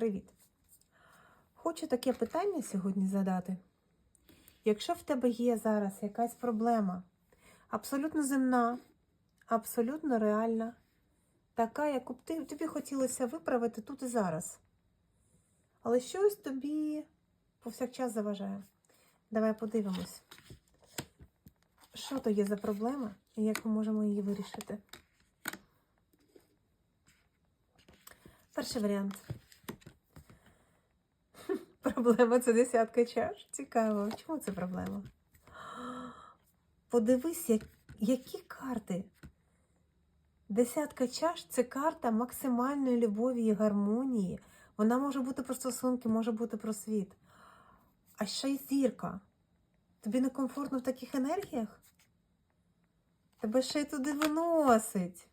Привіт! Хочу таке питання сьогодні задати. Якщо в тебе є зараз якась проблема, абсолютно земна, абсолютно реальна, така, яку б ти, тобі хотілося виправити тут і зараз, але щось тобі повсякчас заважає. Давай подивимось, що то є за проблема і як ми можемо її вирішити. Перший варіант. Проблема це десятка чаш. Цікаво. Чому це проблема? Подивись, які карти. Десятка чаш це карта максимальної любові і гармонії. Вона може бути про стосунки, може бути про світ. А ще й зірка. Тобі некомфортно в таких енергіях? Тебе ще й туди виносить.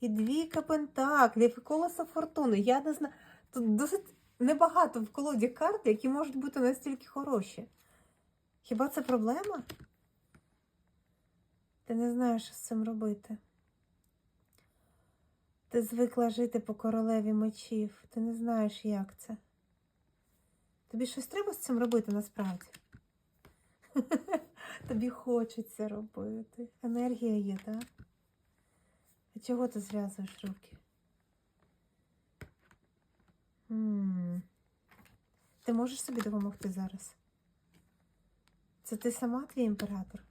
І двійка пентаклів, і колесо фортуни. Я не знаю. Тут досить небагато в колоді карт, які можуть бути настільки хороші. Хіба це проблема? Ти не знаєш, що з цим робити. Ти звикла жити по королеві мечів. Ти не знаєш, як це. Тобі щось треба з цим робити насправді? Тобі хочеться робити. Енергія є, так? А чого ти зв'язуєш руки? Ти можеш собі допомогти зараз? Це ти сама твій імператор?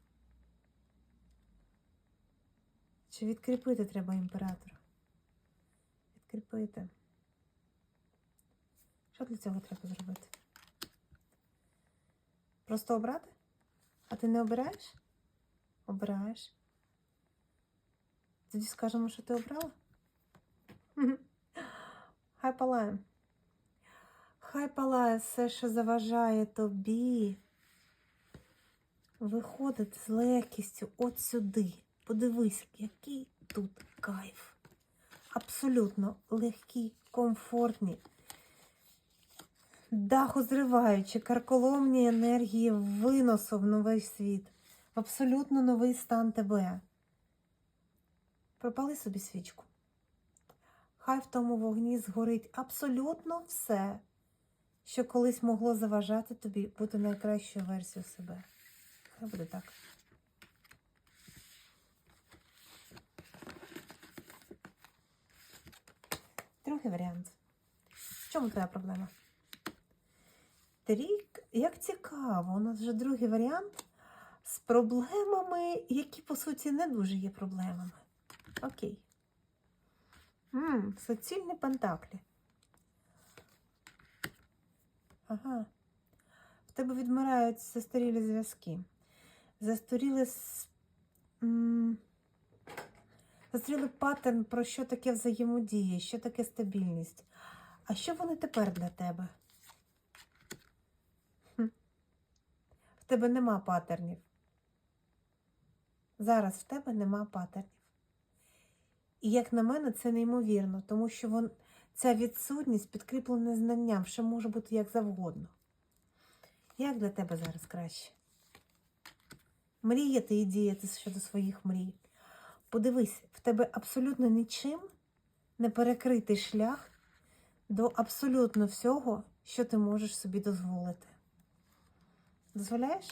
Чи відкріпити треба імператора? Відкріпити. Що для цього треба зробити? Просто обрати? А ти не обираєш? Обираєш. Тоді скажемо, що ти обрала? Хай палає. Хай палає все, що заважає тобі. Виходить з легкістю от сюди. Подивись, який тут кайф. Абсолютно легкі, комфортні, дахозриваючі, карколомні енергії виносу в новий світ, в абсолютно новий стан тебе. Пропали собі свічку. Хай в тому вогні згорить абсолютно все, що колись могло заважати тобі бути найкращою версією себе. Хай буде так. Другий варіант. В чому твоя проблема? Трік, як цікаво, у нас вже другий варіант з проблемами, які, по суті, не дуже є проблемами. Окей. Ммм, суцільні пентаклі. Ага. В тебе відмирають застарілі зв'язки. Застаріли Застарілий паттерн про що таке взаємодія, що таке стабільність. А що вони тепер для тебе? В тебе нема паттернів. Зараз в тебе нема паттернів. І як на мене, це неймовірно, тому що вон, ця відсутність підкріплена знанням, що може бути як завгодно. Як для тебе зараз краще? Мріяти і діяти щодо своїх мрій. Подивись, в тебе абсолютно нічим не перекритий шлях до абсолютно всього, що ти можеш собі дозволити. Дозволяєш?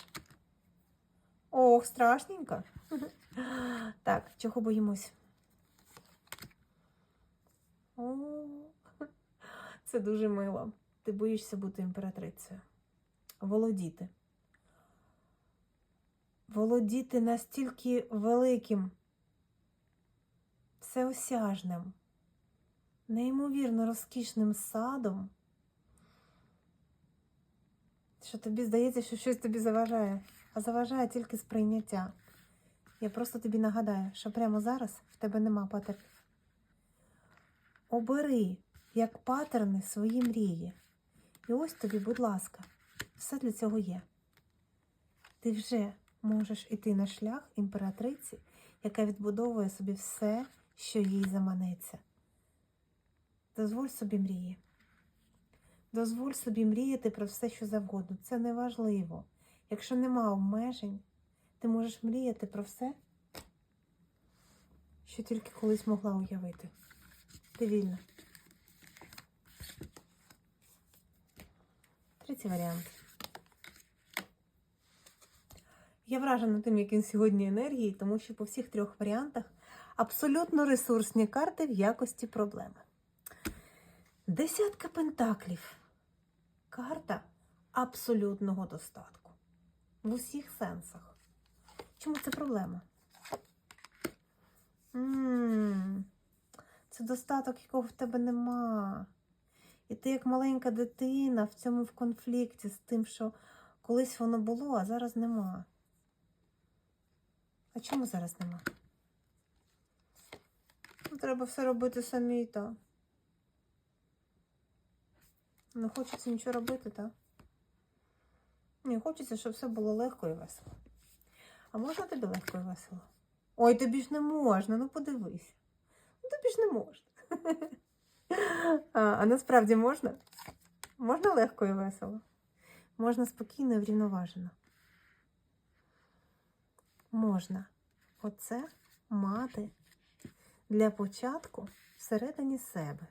Ох, страшненько. Так, чого боїмось? О, це дуже мило. Ти боїшся бути імператрицею. Володіти. Володіти настільки великим, всеосяжним, неймовірно розкішним садом, що тобі здається, що щось тобі заважає, а заважає тільки сприйняття. Я просто тобі нагадаю, що прямо зараз в тебе нема патернів. Обери як патерни свої мрії. І ось тобі, будь ласка, все для цього є. Ти вже можеш іти на шлях імператриці, яка відбудовує собі все, що їй заманеться. Дозволь собі мрії. Дозволь собі мріяти про все, що завгодно. Це не важливо. Якщо нема обмежень, ти можеш мріяти про все, що тільки колись могла уявити. Ти вільна. Ці варіанти. Я вражена тим, який сьогодні енергії, тому що по всіх трьох варіантах абсолютно ресурсні карти в якості проблеми. Десятка пентаклів. Карта абсолютного достатку. В усіх сенсах. Чому це проблема? м це достаток, якого в тебе нема. І ти як маленька дитина в цьому в конфлікті з тим, що колись воно було, а зараз нема. А чому зараз нема? Ну, треба все робити самі, та. Не хочеться нічого робити, так? Ні, хочеться, щоб все було легко і весело. А можна тобі легко і весело? Ой, тобі ж не можна, ну подивись. Ну тобі ж не можна. А, насправді можна? Можна легко і весело. Можна спокійно і врівноважено. Можна оце мати для початку всередині себе.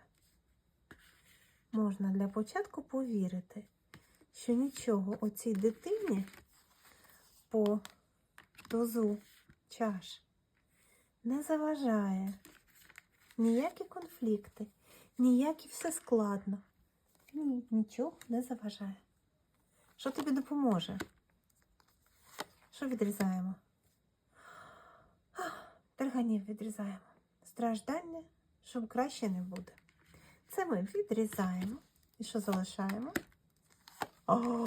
Можна для початку повірити, що нічого оцій дитині по дозу чаш не заважає. Ніякі конфлікти, ніякі все складно. Ні, нічого не заважає. Що тобі допоможе? Що відрізаємо? Тарганів відрізаємо. Страждання, щоб краще не буде. Це ми відрізаємо. І що залишаємо? О,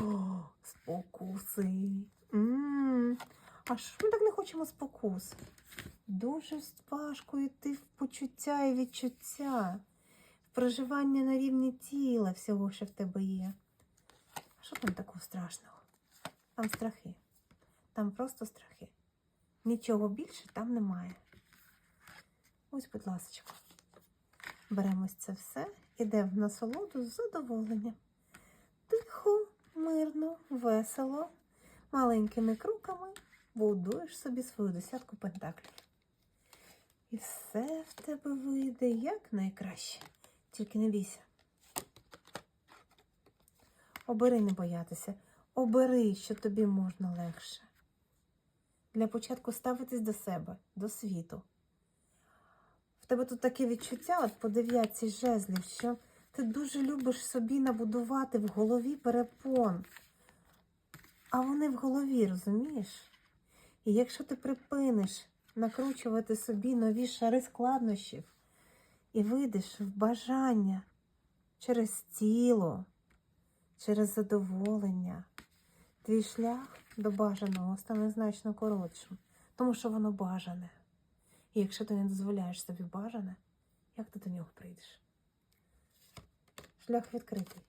спокуси. м А що ми так не хочемо спокус? Дуже важко йти в почуття і відчуття, проживання на рівні тіла всього, що в тебе є. Що там такого страшного? Там страхи. Там просто страхи. Нічого більше там немає. Ось, будь ласка, Беремось це все, іде в насолоду з задоволенням. Тихо, мирно, весело, маленькими кроками будуєш собі свою десятку пентаклів. І все в тебе вийде як найкраще. Тільки не бійся. Обери не боятися. Обери, що тобі можна легше. Для початку ставитись до себе, до світу. В тебе тут таке відчуття, от по дев'ятці жезлів, що ти дуже любиш собі набудувати в голові перепон. А вони в голові, розумієш? І якщо ти припиниш накручувати собі нові шари складнощів і вийдеш в бажання через тіло, через задоволення, твій шлях до бажаного стане значно коротшим, тому що воно бажане. І якщо ти не дозволяєш собі бажане, як ти до нього прийдеш? Шлях відкритий.